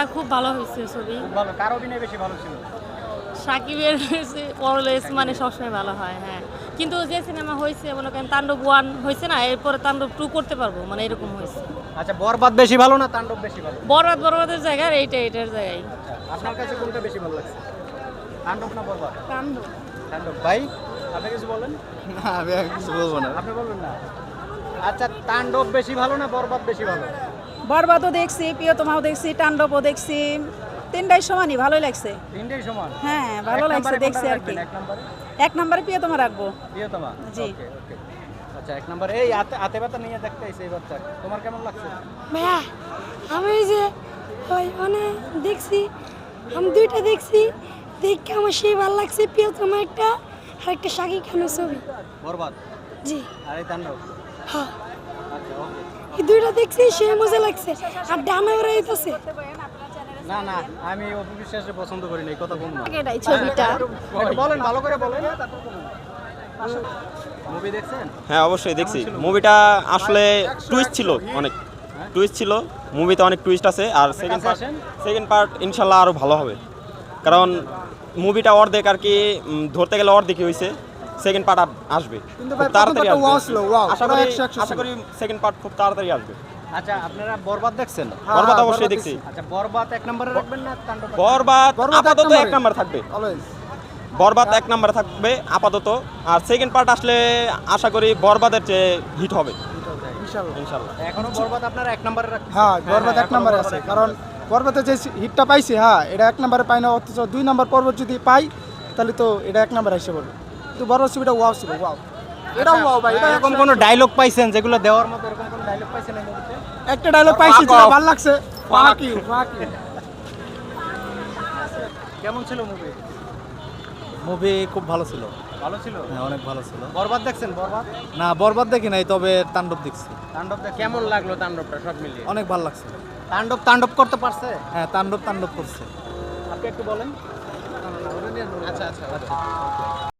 হ্যাঁ খুব ভালো হয়েছে ছবি। ভালো। কার অভিনয় বেশি ভালো ছিল? সাকিবের অলওয়েজ মানে সবসময় ভালো হয় হ্যাঁ। কিন্তু যে সিনেমা হয়েছে মনে করেন তাণ্ডব ওয়ান হয়েছে না এরপরে তাণ্ডব টু করতে পারব মানে এরকম হয়েছে। আচ্ছা বরবাদ বেশি ভালো না তাণ্ডব বেশি ভালো? বরবাদ বরবাদের জায়গায় এইটা এটার জায়গায়। আচ্ছা আপনার কাছে কোনটা বেশি ভালো লাগছে? তাণ্ডব না বরবাদ? তাণ্ডব। তাণ্ডব। ভাই আপনি কিছু বলেন? না আমি কিছু বলব না। আপনি বলবেন না? আচ্ছা তাণ্ডব বেশি ভালো না বরবাদ বেশি ভালো? বরবাদও দেখছি প্রিয়তমাও দেখছি তাণ্ডবও দেখছি। তিনটাই সমানই ভালোই লাগছে। তিনটেই সমান? হ্যাঁ ভালো লাগছে দেখছি আর কি। এক নম্বরে? এক নম্বরে প্রিয়তমা রাখব। প্রিয়তমা? জি। আচ্ছা এক নম্বরে। এই আতে আতে নিয়ে দেখতে আইছে এই বাচ্চা। তোমার কেমন লাগছে? ভাইয়া আমি ওই যে ওই মানে দেখছি আমি দুইটা দেখছি দেখে আমার সেই ভালো লাগছে প্রিয়তম একটা আর একটা শাকিব খানের ছবি। বরবাদ? জি। আর এই তাণ্ডব? হ্যাঁ। এই দুইটা দেখছি সে মজা লাগছে। আর ডানা ওরা না না আমি অপু বিশ্বাসে পছন্দ করি না এই কথা বলব এটাই ছবিটা। বলেন ভালো করে বলেন মুভি দেখছেন? হ্যাঁ অবশ্যই দেখছি। মুভিটা আসলে টুইস্ট ছিল অনেক। টুইস্ট ছিল। মুভিতে অনেক টুইস্ট আছে। আর সেকেন্ড পার্ট সেকেন্ড পার্ট ইনশাল্লাহ আরও ভালো হবে। কারণ মুভিটা অর্ধেক আর কি ধরতে গেলে অর্ধেকই হয়েছে সেকেন্ড পার্ট আসবে। খুব তাড়াতাড়ি আসবে। wow আশা করি 100 100 আশা করি সেকেন্ড পার্ট খুব তাড়াতাড়ি আসবে। আচ্ছা আপনারা বরবাদ দেখছেন? বরবাদ হ্যাঁ, অবশ্যই দেখছি। আচ্ছা বরবাদ এক নম্বরে রাখবেন না বরবাদ বরবাদ আপাতত এক নম্বরে। নাম্বার থাকবে। বরবাদ এক নাম্বারে থাকবে আপাতত। আর সেকেন্ড পার্ট আসলে আশা করি বরবাদের চেয়ে হিট হবে। ইনশাআল্লাহ। এখনও বরবাদ আপনারা এক নম্বরে রাখছেন। হ্যাঁ বরবাদ এক নম্বরে আছে। কারণ বরবাদে যে হিটটা পাইছি হ্যাঁ এটা এক নম্বরে পাই না অথচ দুই নম্বর পর্বত যদি পাই তাহলে তো এটা এক নম্বরে এসে বলবে বরবাদ ছবিটা ওয়াও ছিল ওয়াও এটা ওয়াও ভাই এটা এরকম কোনো ডায়লগ পাইছেন যেগুলো দেওয়ার মতো এরকম কোনো ডায়লগ পাইছেন একটা ডায়লগ পাইছি যেটা ভালো লাগছে। ফাক ইউ ফাক ইউ কেমন ছিল মুভি মুভি খুব ভালো ছিল। ভালো ছিল? হ্যাঁ অনেক ভালো ছিল। বরবাদ দেখছেন? বরবাদ? না বরবাদ দেখি নাই তবে তাণ্ডব দেখছি। তাণ্ডব কেমন লাগল তাণ্ডবটা সব মিলিয়ে? অনেক ভালো লাগছে। তাণ্ডব তাণ্ডব করতে পারছে? হ্যাঁ তাণ্ডব তাণ্ডব করছে। আপনি একটু বলেন। আচ্ছা আচ্ছা।